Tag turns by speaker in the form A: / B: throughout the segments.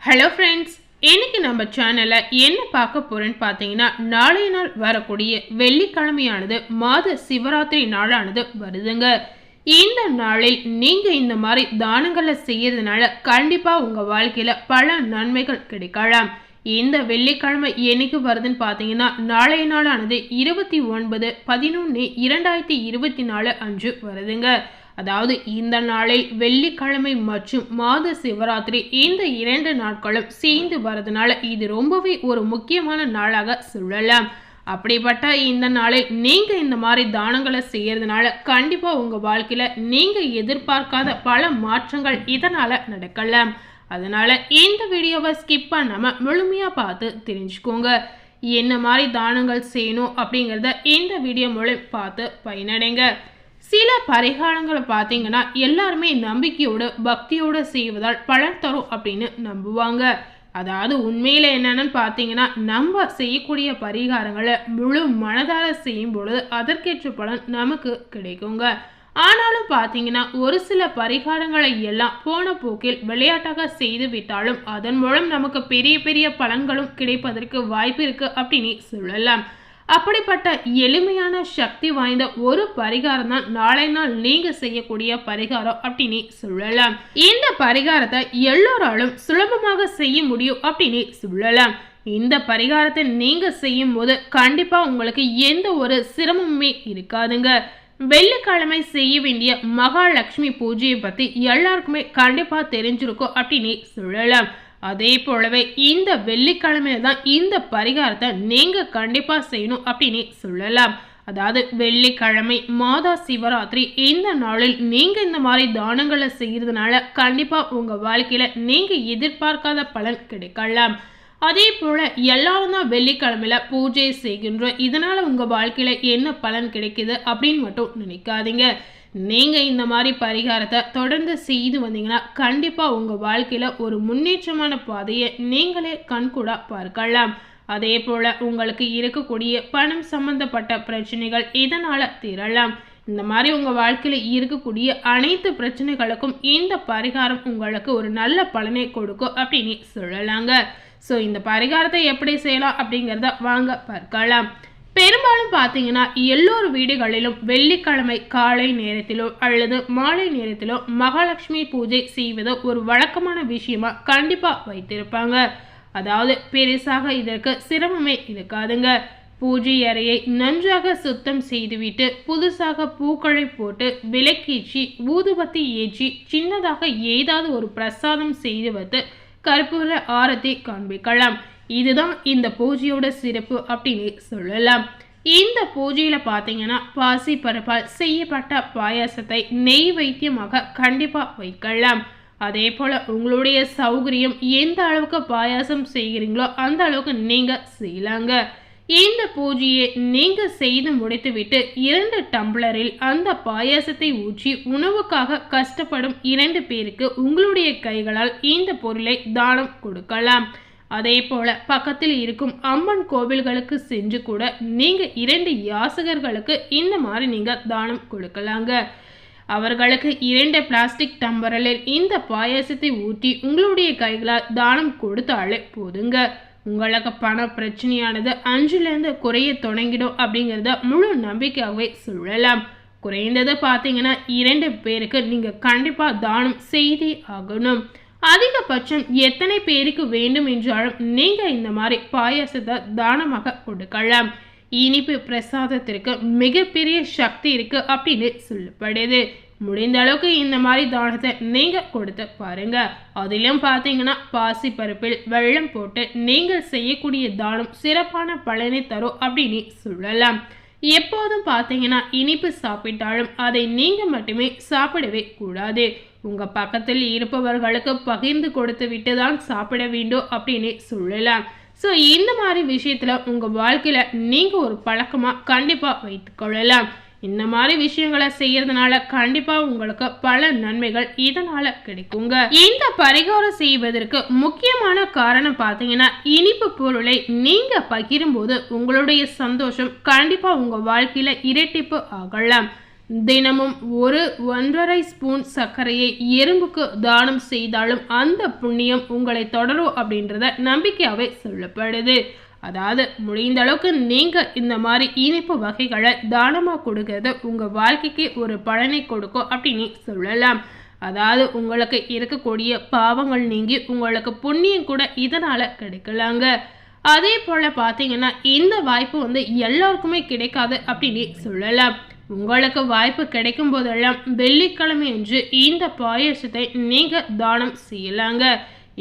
A: Hello friends இன்னைக்கு நம்ம சேனலில் என்ன பார்க்க போகிறேன்னு பார்த்தீங்கன்னா நாளைய நாள் வரக்கூடிய வெள்ளிக்கிழமையானது மாத சிவராத்திரி நாளானது வருதுங்க. இந்த நாளில் நீங்கள் இந்த மாதிரி தானங்களை செய்யறதுனால கண்டிப்பாக உங்கள் வாழ்க்கையில் பல நன்மைகள் கிடைக்கலாம். இந்த வெள்ளிக்கிழமை என்னைக்கு வருதுன்னு பார்த்தீங்கன்னா நாளைய நாளானது இருபத்தி ஒன்பது பதினொன்று இரண்டாயிரத்தி இருபத்தி நாலு அன்று வருதுங்க. அதாவது இந்த நாளில் வெள்ளிக்கிழமை மற்றும் மாத சிவராத்திரி இந்த இரண்டு நாட்களும் சேர்ந்து வரதுனால இது ரொம்பவே ஒரு முக்கியமான நாளாக சொல்லலாம். அப்படிப்பட்ட இந்த நாளில் நீங்க இந்த மாதிரி தானங்களை செய்யறதுனால கண்டிப்பா உங்க வாழ்க்கையில நீங்க எதிர்பார்க்காத பல மாற்றங்கள் இதனால நடக்கலாம். அதனால இந்த வீடியோவை ஸ்கிப் பண்ணாம முழுமையா பார்த்து தெரிஞ்சுக்கோங்க. என்ன மாதிரி தானங்கள் செய்யணும் அப்படிங்கிறத இந்த வீடியோ மூலம் பார்த்து பயனடைங்க. சில பரிகாரங்களை பார்த்தீங்கன்னா எல்லாருமே நம்பிக்கையோடு பக்தியோடு செய்வதால் பலன் தரும் அப்படின்னு நம்புவாங்க. அதாவது உண்மையில் என்னென்னு பார்த்தீங்கன்னா நம்ம செய்யக்கூடிய பரிகாரங்களை முழு மனதார செய்யும் பொழுது அதற்கேற்ற பலன் நமக்கு கிடைக்குங்க. ஆனாலும் பார்த்தீங்கன்னா ஒரு சில பரிகாரங்களை எல்லாம் போன போக்கில் விளையாட்டாக செய்து விட்டாலும் அதன் மூலம் நமக்கு பெரிய பெரிய பலன்களும் கிடைப்பதற்கு வாய்ப்பு இருக்குது அப்படின்னு சொல்லலாம். அப்படிப்பட்ட எளிமையான சக்தி வாய்ந்த ஒரு பரிகாரம் தான் நாளை நாள் நீங்க செய்யக்கூடிய பரிகாரம் அப்படின்னு சொல்லலாம். இந்த பரிகாரத்தை எல்லோராலும் சுலபமாக செய்ய முடியும் அப்படின்னு சொல்லலாம். இந்த பரிகாரத்தை நீங்க செய்யும் போது கண்டிப்பா உங்களுக்கு எந்த ஒரு சிரமமுமே இருக்காதுங்க. வெள்ளிக்கிழமை செய்ய வேண்டிய மகாலட்சுமி பூஜையை பத்தி எல்லாருக்குமே கண்டிப்பா தெரிஞ்சிருக்கும் அப்படின்னு சொல்லலாம். அதே போலவே இந்த வெள்ளிக்கிழமையில தான் இந்த பரிகாரத்தை நீங்கள் கண்டிப்பாக செய்யணும் அப்படின்னு சொல்லலாம். அதாவது வெள்ளிக்கிழமை மாதா சிவராத்திரி இந்த நாளில் நீங்கள் இந்த மாதிரி தானங்களை செய்கிறதுனால கண்டிப்பாக உங்கள் வாழ்க்கையில் நீங்கள் எதிர்பார்க்காத பலன் கிடைக்கலாம். அதே போல் எல்லாரும் தான் வெள்ளிக்கிழமையில் பூஜை செய்கின்றோம் இதனால் உங்கள் வாழ்க்கையில் என்ன பலன் கிடைக்குது அப்படின்னு மட்டும் நினைக்காதீங்க. நீங்கள் இந்த மாதிரி பரிகாரத்தை தொடர்ந்து செய்து வந்தீங்கன்னா கண்டிப்பாக உங்கள் வாழ்க்கையில் ஒரு முன்னேற்றமான பாதையை நீங்களே கண்கூடாக பார்க்கலாம். அதே போல் உங்களுக்கு இருக்கக்கூடிய பணம் சம்பந்தப்பட்ட பிரச்சனைகள் இதனால் தீரலாம். இந்த மாதிரி உங்கள் வாழ்க்கையில் இருக்கக்கூடிய அனைத்து பிரச்சனைகளுக்கும் இந்த பரிகாரம் உங்களுக்கு ஒரு நல்ல பலனை கொடுக்கும் அப்படின்னு சொல்லலாங்க. ஸோ இந்த பரிகாரத்தை எப்படி செய்யலாம் அப்படிங்கிறத வாங்க பார்க்கலாம். பெரும்பாலும் பார்த்தீங்கன்னா எல்லோரு வீடுகளிலும் வெள்ளிக்கிழமை காலை நேரத்திலோ அல்லது மாலை நேரத்திலோ மகாலட்சுமி பூஜை செய்வது ஒரு வழக்கமான விஷயமா கண்டிப்பாக வைத்திருப்பாங்க. அதாவது பெருசாக இதற்கு சிரமமே இருக்காதுங்க. பூஜை அறையை நன்றாக சுத்தம் செய்துவிட்டு புதுசாக பூக்களை போட்டு விளக்கேற்றி ஊதுபத்தி ஏற்றி சின்னதாக ஏதாவது ஒரு பிரசாதம் செய்து வைத்து கற்பூர ஆரத்தை காண்பிக்கலாம். இதுதான் இந்த பூஜையோட சிறப்பு அப்படின்னு சொல்லலாம். இந்த பூஜையில் பார்த்தீங்கன்னா பாசி பருப்பால் செய்யப்பட்ட பாயாசத்தை நெய் வைத்தியமாக கண்டிப்பாக வைக்கலாம். அதே போல் உங்களுடைய சௌகரியம் எந்த அளவுக்கு பாயாசம் செய்கிறீங்களோ அந்த அளவுக்கு நீங்கள் செய்யலாங்க. இந்த பூஜையை நீங்கள் செய்து முடித்துவிட்டு இரண்டு டம்ளரில் அந்த பாயாசத்தை ஊற்றி உணவுக்காக கஷ்டப்படும் இரண்டு பேருக்கு உங்களுடைய கைகளால் இந்த பொருளை தானம் கொடுக்கலாம். அதே போல பக்கத்தில் இருக்கும் அம்மன் கோவில்களுக்கு சென்று கூட நீங்க இரண்டு யாசகர்களுக்கு இந்த மாதிரி நீங்க தானம் கொடுக்கலாங்க. அவர்களுக்கு இரண்டு பிளாஸ்டிக் டம்பரலில் இந்த பாயாசத்தை ஊற்றி உங்களுடைய கைகளால் தானம் கொடுத்தாலே போதுங்க. உங்களுக்கு பண பிரச்சனையானது அஞ்சுலேருந்து குறைய தொடங்கிடும் அப்படிங்கிறத முழு நம்பிக்கையாகவே சொல்லலாம். குறைந்தது பார்த்தீங்கன்னா இரண்டு பேருக்கு நீங்கள் கண்டிப்பாக தானம் செய்தே ஆகணும். அதிகபட்சம் எத்தனை பேருக்கு வேண்டும் என்றாலும் நீங்கள் இந்த மாதிரி பாயாசத்தை தானமாக கொடுக்கலாம். இனிப்பு பிரசாதத்திற்கு மிகப்பெரிய சக்தி இருக்கு அப்படின்னு சொல்லப்படுது. முடிந்த அளவுக்கு இந்த மாதிரி தானத்தை நீங்கள் கொடுத்து பாருங்க. அதிலும் பார்த்தீங்கன்னா பாசி பருப்பில் வெள்ளம் போட்டு நீங்கள் செய்யக்கூடிய தானம் சிறப்பான பலனை தரும் அப்படின்னு சொல்லலாம். எப்போதும் பார்த்தீங்கன்னா இனிப்பு சாப்பிட்டாலும் அதை நீங்கள் மட்டுமே சாப்பிடவே கூடாது. உங்கள் பக்கத்தில் இருப்பவர்களுக்கு பகிர்ந்து கொடுத்து விட்டு தான் சாப்பிட வேண்டும் அப்படின்னு சொல்லலாம். ஸோ இந்த மாதிரி விஷயத்தில் உங்கள் வாழ்க்கையில் நீங்கள் ஒரு பழக்கமாக கண்டிப்பாக வைத்துக்கொள்ளலாம் இந்த மாதிரி விஷயங்களை செய்யறதுனால கண்டிப்பா உங்களுக்கு பல நன்மைகள் இதனால கிடைக்குங்க. இந்த பரிகாரம் செய்வதற்கு முக்கியமான காரணம் பார்த்தீங்கன்னா இனிப்பு பொருளை நீங்க பகிரும் போது உங்களுடைய சந்தோஷம் கண்டிப்பா உங்க வாழ்க்கையில இரட்டிப்பு ஆகலாம். தினமும் ஒரு ஒன்றரை ஸ்பூன் சர்க்கரையை எறும்புக்கு தானம் செய்தாலும் அந்த புண்ணியம் உங்களை தொடரும் அப்படின்றத நம்பிக்கையாகவே சொல்லப்படுது. அதாவது முடிந்த அளவுக்கு நீங்கள் இந்த மாதிரி இனிப்பு வகைகளை தானமாக கொடுக்கறது உங்கள் வாழ்க்கைக்கு ஒரு பலனை கொடுக்கும் அப்படின்னு சொல்லலாம். அதாவது உங்களுக்கு இருக்கக்கூடிய பாவங்கள் நீங்கி உங்களுக்கு புண்ணியம் கூட இதனால் கிடைக்கலாங்க. அதே போல் பார்த்தீங்கன்னா இந்த வாய்ப்பு வந்து எல்லாருக்குமே கிடைக்காது அப்படின்னு சொல்லலாம். உங்களுக்கு வாய்ப்பு கிடைக்கும் போதெல்லாம் வெள்ளிக்கிழமை என்று இந்த பாயசத்தை நீங்கள் தானம் செய்யலாங்க.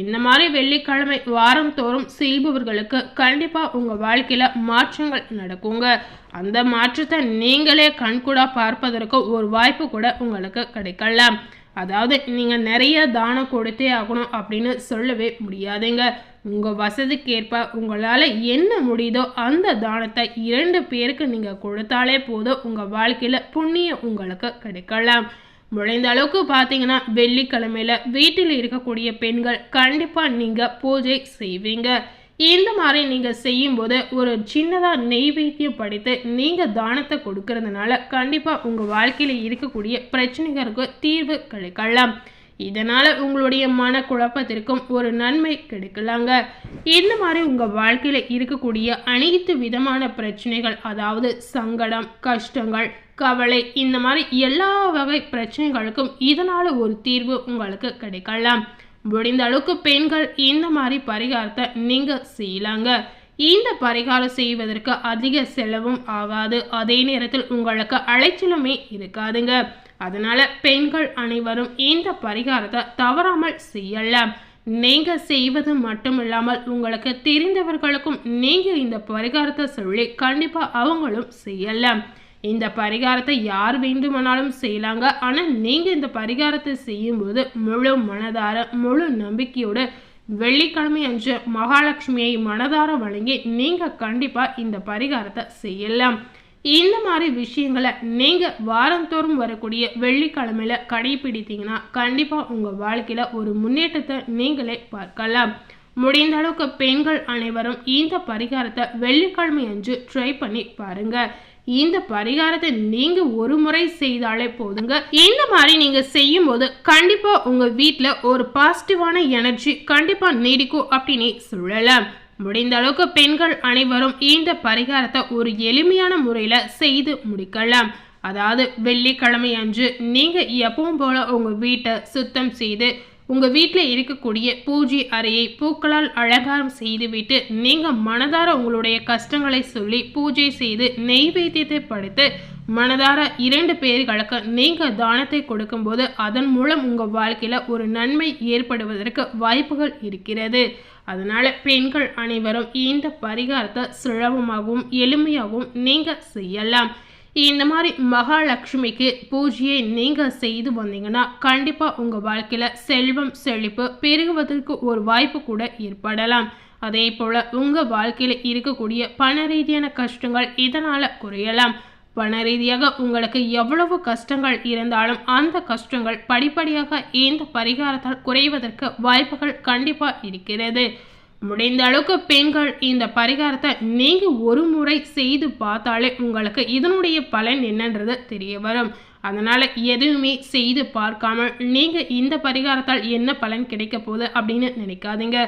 A: இந்த மாதிரி வெள்ளிக்கிழமை வாரம் தோறும் செய்பவர்களுக்கு கண்டிப்பாக உங்கள் வாழ்க்கையில் மாற்றங்கள் நடக்குங்க. அந்த மாற்றத்தை நீங்களே கண்கூடா பார்ப்பதற்கு ஒரு வாய்ப்பு கூட உங்களுக்கு கிடைக்கலாம். அதாவது நீங்கள் நிறைய தானம் கொடுத்தே ஆகணும் அப்படின்னு சொல்லவே முடியாதுங்க. உங்கள் வசதிக்கேற்ப உங்களால் என்ன முடியுதோ அந்த தானத்தை இரண்டு பேருக்கு நீங்கள் கொடுத்தாலே போதும். உங்கள் வாழ்க்கையில் புண்ணியம் உங்களுக்கு கிடைக்கலாம். முடிந்த அளவுக்கு பார்த்தீங்கன்னா வெள்ளிக்கிழமையில் வீட்டில் இருக்கக்கூடிய பெண்கள் கண்டிப்பாக நீங்கள் பூஜை செய்வீங்க. இந்த மாதிரி நீங்கள் செய்யும்போது ஒரு சின்னதாக நெய்வேத்தியம் படித்து நீங்கள் தானத்தை கொடுக்கறதுனால கண்டிப்பாக உங்கள் வாழ்க்கையில் இருக்கக்கூடிய பிரச்சனைகளுக்கு தீர்வு கிடைக்கலாம். இதனால் உங்களுடைய மன குழப்பத்திற்கும் ஒரு நன்மை கிடைக்கலாங்க. இந்த மாதிரி உங்கள் வாழ்க்கையில் இருக்கக்கூடிய அனைத்து விதமான பிரச்சனைகள் அதாவது சங்கடம் கஷ்டங்கள் கவலை இந்த மாதிரி எல்லா வகை பிரச்சனைகளுக்கும் இதனால் ஒரு தீர்வு உங்களுக்கு கிடைக்கலாம். முடிந்த அளவுக்கு பெண்கள் இந்த மாதிரி பரிகாரத்தை நீங்கள் செய்யலாங்க. இந்த பரிகாரம் செய்வதற்கு அதிக செலவும் ஆகாது. அதே நேரத்தில் உங்களுக்கு அலைச்சலுமே இருக்காதுங்க. அதனால பெண்கள் அனைவரும் இந்த பரிகாரத்தை தவறாமல் செய்யலாம். நீங்கள் செய்வது மட்டும் இல்லாமல் உங்களுக்கு தெரிந்தவர்களுக்கும் நீங்கள் இந்த பரிகாரத்தை சொல்லி கண்டிப்பாக அவங்களும் செய்யலாம். இந்த பரிகாரத்தை யார் வேண்டுமானாலும் செய்யலாங்க. ஆனால் நீங்கள் இந்த பரிகாரத்தை செய்யும்போது முழு மனதார முழு நம்பிக்கையோடு வெள்ளிக்கிழமை அன்று மகாலட்சுமியை மனதார வழங்கி நீங்கள் கண்டிப்பாக இந்த பரிகாரத்தை செய்யலாம். இந்த மாதிரி விஷயங்களை நீங்கள் வாரந்தோறும் வரக்கூடிய வெள்ளிக்கிழமையில் கடைபிடித்தீங்கன்னா கண்டிப்பாக உங்கள் வாழ்க்கையில் ஒரு முன்னேற்றத்தை நீங்களே பார்க்கலாம். முடிந்த அளவுக்கு பெண்கள் அனைவரும் இந்த பரிகாரத்தை வெள்ளிக்கிழமை அன்று ட்ரை பண்ணி பாருங்கள் இந்த பரிகாரத்தை நீங்க ஒரு முறை செய்தாலே போதுங்க. இந்த மாதிரி நீங்க செய்யும் போது கண்டிப்பா உங்க வீட்டுல ஒரு பாசிட்டிவான எனர்ஜி கண்டிப்பா நீடிக்கும் அப்படின்னு சொல்லலாம். முடிந்த அளவுக்கு பெண்கள் அனைவரும் இந்த பரிகாரத்தை ஒரு எளிமையான முறையில செய்து முடிக்கலாம். அதாவது வெள்ளிக்கிழமை அன்று நீங்க எப்பவும் போல உங்க வீட்டை சுத்தம் செய்து உங்கள் வீட்டில் இருக்கக்கூடிய பூஜை அறையை பூக்களால் அலங்காரம் செய்துவிட்டு நீங்கள் மனதார உங்களுடைய கஷ்டங்களை சொல்லி பூஜை செய்து நெய்வேத்தியத்தை படைத்து மனதார இரண்டு பேர்களுக்கு நீங்கள் தானத்தை கொடுக்கும்போது அதன் மூலம் உங்கள் வாழ்க்கையில் ஒரு நன்மை ஏற்படுவதற்கு வாய்ப்புகள் இருக்கிறது. அதனால் பெண்கள் அனைவரும் இந்த பரிகாரத்தை சுலபமாகவும் எளிமையாகவும் நீங்கள் செய்யலாம். இந்த மாதிரி மகாலட்சுமிக்கு பூஜையை நீங்கள் செய்து வந்தீங்கன்னா கண்டிப்பாக உங்கள் வாழ்க்கையில் செல்வம் செழிப்பு பெருகுவதற்கு ஒரு வாய்ப்பு கூட ஏற்படலாம். அதே போல் உங்கள் வாழ்க்கையில் இருக்கக்கூடிய பண ரீதியான கஷ்டங்கள் இதனால் குறையலாம். பண ரீதியாக உங்களுக்கு எவ்வளவு கஷ்டங்கள் இருந்தாலும் அந்த கஷ்டங்கள் படிப்படியாக இந்த பரிகாரத்தால் குறைவதற்கு வாய்ப்புகள் கண்டிப்பாக இருக்கிறது. முடிந்த அளவுக்கு பெண்கள் இந்த பரிகாரத்தை நீங்கள் ஒரு முறை செய்து பார்த்தாலே உங்களுக்கு இதனுடைய பலன் என்னன்றது தெரிய வரும். அதனால் எதுவுமே செய்து பார்க்காமல் நீங்கள் இந்த பரிகாரத்தால் என்ன பலன் கிடைக்க போகுது அப்படின்னு நினைக்காதீங்க.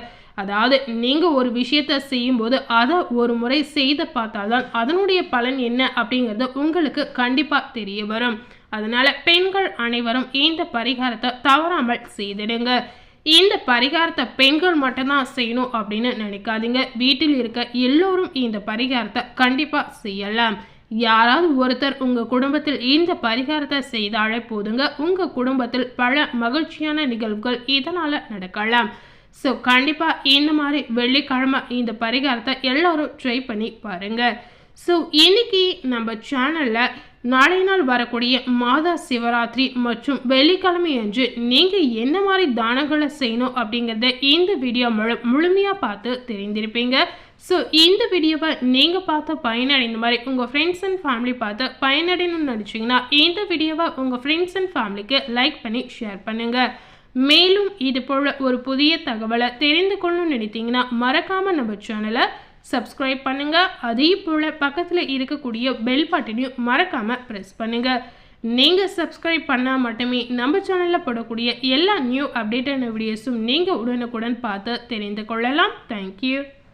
A: அதாவது நீங்கள் ஒரு விஷயத்தை செய்யும்போது அதை ஒரு முறை செய்து பார்த்தால்தான் அதனுடைய பலன் என்ன அப்படிங்கிறது உங்களுக்கு கண்டிப்பாக தெரிய வரும். அதனால் பெண்கள் அனைவரும் இந்த பரிகாரத்தை தவறாமல் செய்திடுங்க. இந்த பரிகாரத்தை பெண்கள் மட்டும்தான் செய்யணும் அப்படின்னு நினைக்காதீங்க. வீட்டில் இருக்க எல்லோரும் இந்த பரிகாரத்தை கண்டிப்பாக செய்யலாம். யாராவது ஒருத்தர் உங்கள் குடும்பத்தில் இந்த பரிகாரத்தை செய்தாலே போதுங்க. உங்கள் குடும்பத்தில் பல மகிழ்ச்சியான நிகழ்வுகள் இதனால் நடக்கலாம். ஸோ கண்டிப்பாக இந்த மாதிரி வெள்ளிக்கிழமை இந்த பரிகாரத்தை எல்லோரும் ட்ரை பண்ணி பாருங்கள் ஸோ இன்னைக்கு நம்ம சேனலில் நாளை நாள் வரக்கூடிய மாதா சிவராத்திரி மற்றும் வெள்ளிக்கிழமை அன்று நீங்கள் என்ன மாதிரி தானங்களை செய்யணும் அப்படிங்கிறத இந்த வீடியோ முழு முழுமையாக பார்த்து தெரிந்திருப்பீங்க. ஸோ இந்த வீடியோவை நீங்கள் பார்த்து பயனடைந்த மாதிரி உங்கள் ஃப்ரெண்ட்ஸ் அண்ட் ஃபேமிலி பார்த்து பயனடையணும்னு நினச்சிங்கன்னா இந்த வீடியோவை உங்கள் ஃப்ரெண்ட்ஸ் அண்ட் ஃபேமிலிக்கு லைக் பண்ணி ஷேர் பண்ணுங்கள் மேலும் இது போல் ஒரு புதிய தகவலை தெரிந்து கொள்ளணும்னு நினைத்தீங்கன்னா மறக்காமல் நம்ம சேனலை சப்ஸ்கிரைப் பண்ணுங்கள் அதே போல் பக்கத்தில் இருக்கக்கூடிய பெல் பட்டனையும் மறக்காமல் ப்ரெஸ் பண்ணுங்கள் நீங்கள் சப்ஸ்கிரைப் பண்ணால் மட்டுமே நம்ம சேனலில் போடக்கூடிய எல்லா நியூ அப்டேட்டான வீடியோஸும் நீங்கள் உடனுக்குடன் பார்த்து தெரிந்து கொள்ளலாம். தேங்க்யூ